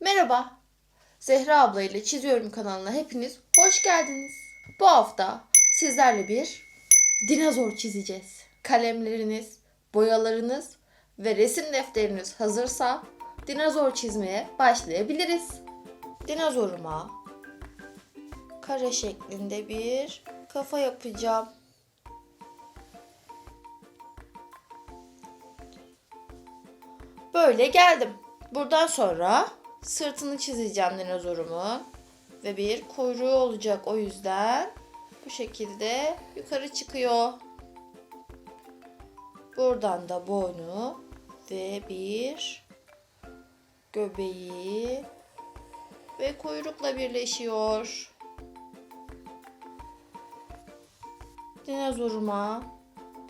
Merhaba. Zehra abla ile Çiziyorum kanalına hepiniz hoş geldiniz. Bu hafta sizlerle bir dinozor çizeceğiz. Kalemleriniz, boyalarınız ve resim defteriniz hazırsa dinozor çizmeye başlayabiliriz. Dinozoruma kare şeklinde bir kafa yapacağım. Böyle geldim. Buradan sonra sırtını çizeceğim dinozorumun. Ve bir kuyruğu olacak o yüzden bu şekilde yukarı çıkıyor. Buradan da boynu ve bir göbeği ve kuyrukla birleşiyor. Dinozoruma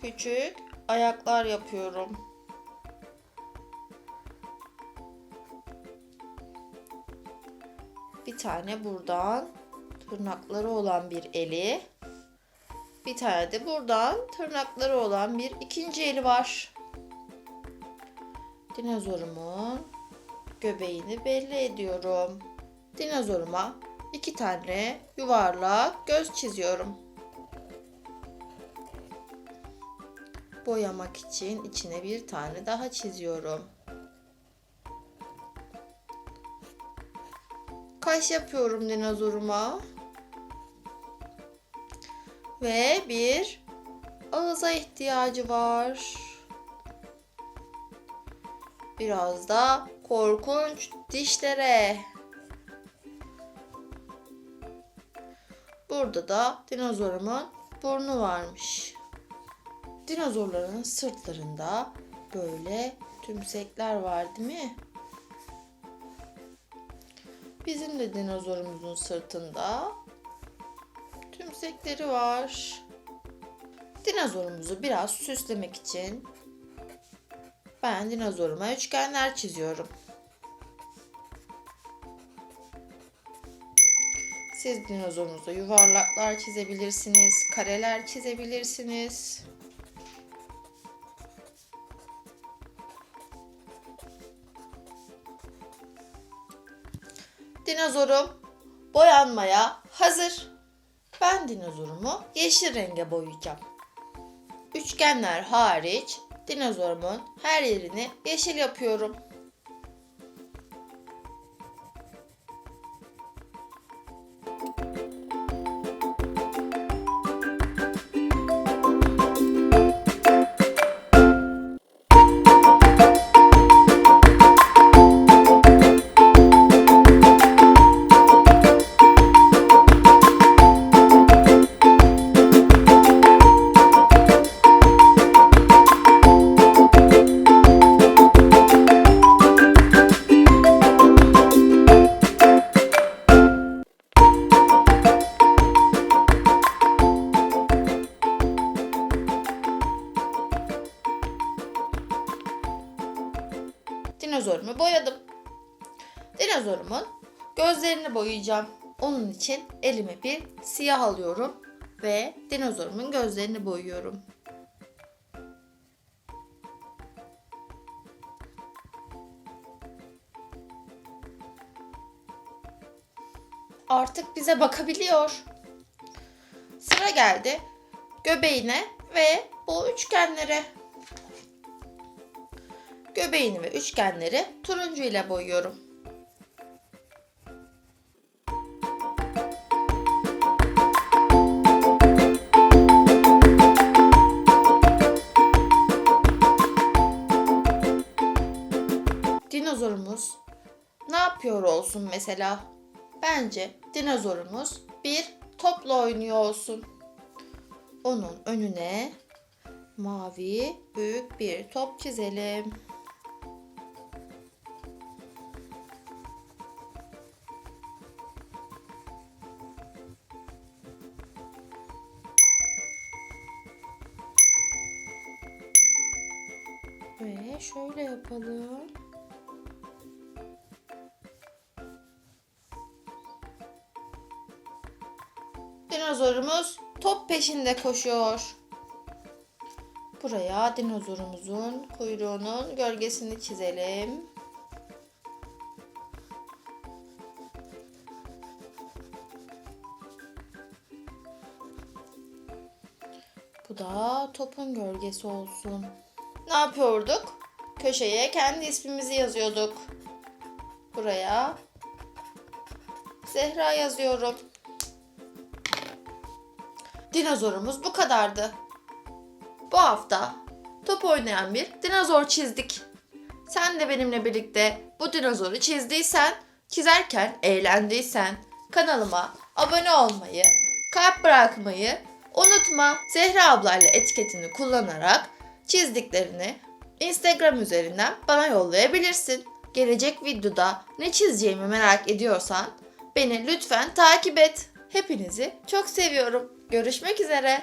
küçük ayaklar yapıyorum. Bir tane buradan tırnakları olan bir eli. Bir tane de buradan tırnakları olan bir ikinci eli var. Dinozorumun göbeğini belli ediyorum. Dinozoruma iki tane yuvarlak göz çiziyorum. Boyamak için içine bir tane daha çiziyorum. Kaş yapıyorum dinozoruma. Ve bir ağıza ihtiyacı var. Biraz da korkunç dişlere. Burada da dinozorumun burnu varmış. Dinozorların sırtlarında böyle tümsekler var değil mi? Bizim de dinozorumuzun sırtında tümsekleri var. Dinozorumuzu biraz süslemek için ben dinozoruma üçgenler çiziyorum. Siz dinozorunuza yuvarlaklar çizebilirsiniz, kareler çizebilirsiniz. Dinozorum boyanmaya hazır. Ben dinozorumu yeşil renge boyayacağım. Üçgenler hariç dinozorumun her yerini yeşil yapıyorum. Dinozorumu boyadım. Dinozorumun gözlerini boyayacağım. Onun için elime bir siyah alıyorum ve dinozorumun gözlerini boyuyorum. Artık bize bakabiliyor. Sıra geldi göbeğine ve bu üçgenlere. Göbeğini ve üçgenleri turuncu ile boyuyorum. Dinozorumuz ne yapıyor olsun mesela? Bence dinozorumuz bir topla oynuyor olsun. Onun önüne mavi büyük bir top çizelim. Şöyle yapalım. Dinozorumuz top peşinde koşuyor. Buraya dinozorumuzun kuyruğunun gölgesini çizelim. Bu da topun gölgesi olsun. Ne yapıyorduk? Köşeye kendi ismimizi yazıyorduk. Buraya Zehra yazıyorum. Dinozorumuz bu kadardı. Bu hafta top oynayan bir dinozor çizdik. Sen de benimle birlikte bu dinozoru çizdiysen, çizerken eğlendiysen kanalıma abone olmayı, kalp bırakmayı unutma. Zehra ablayla etiketini kullanarak çizdiklerini Instagram üzerinden bana yollayabilirsin. Gelecek videoda ne çizeceğimi merak ediyorsan beni lütfen takip et. Hepinizi çok seviyorum. Görüşmek üzere.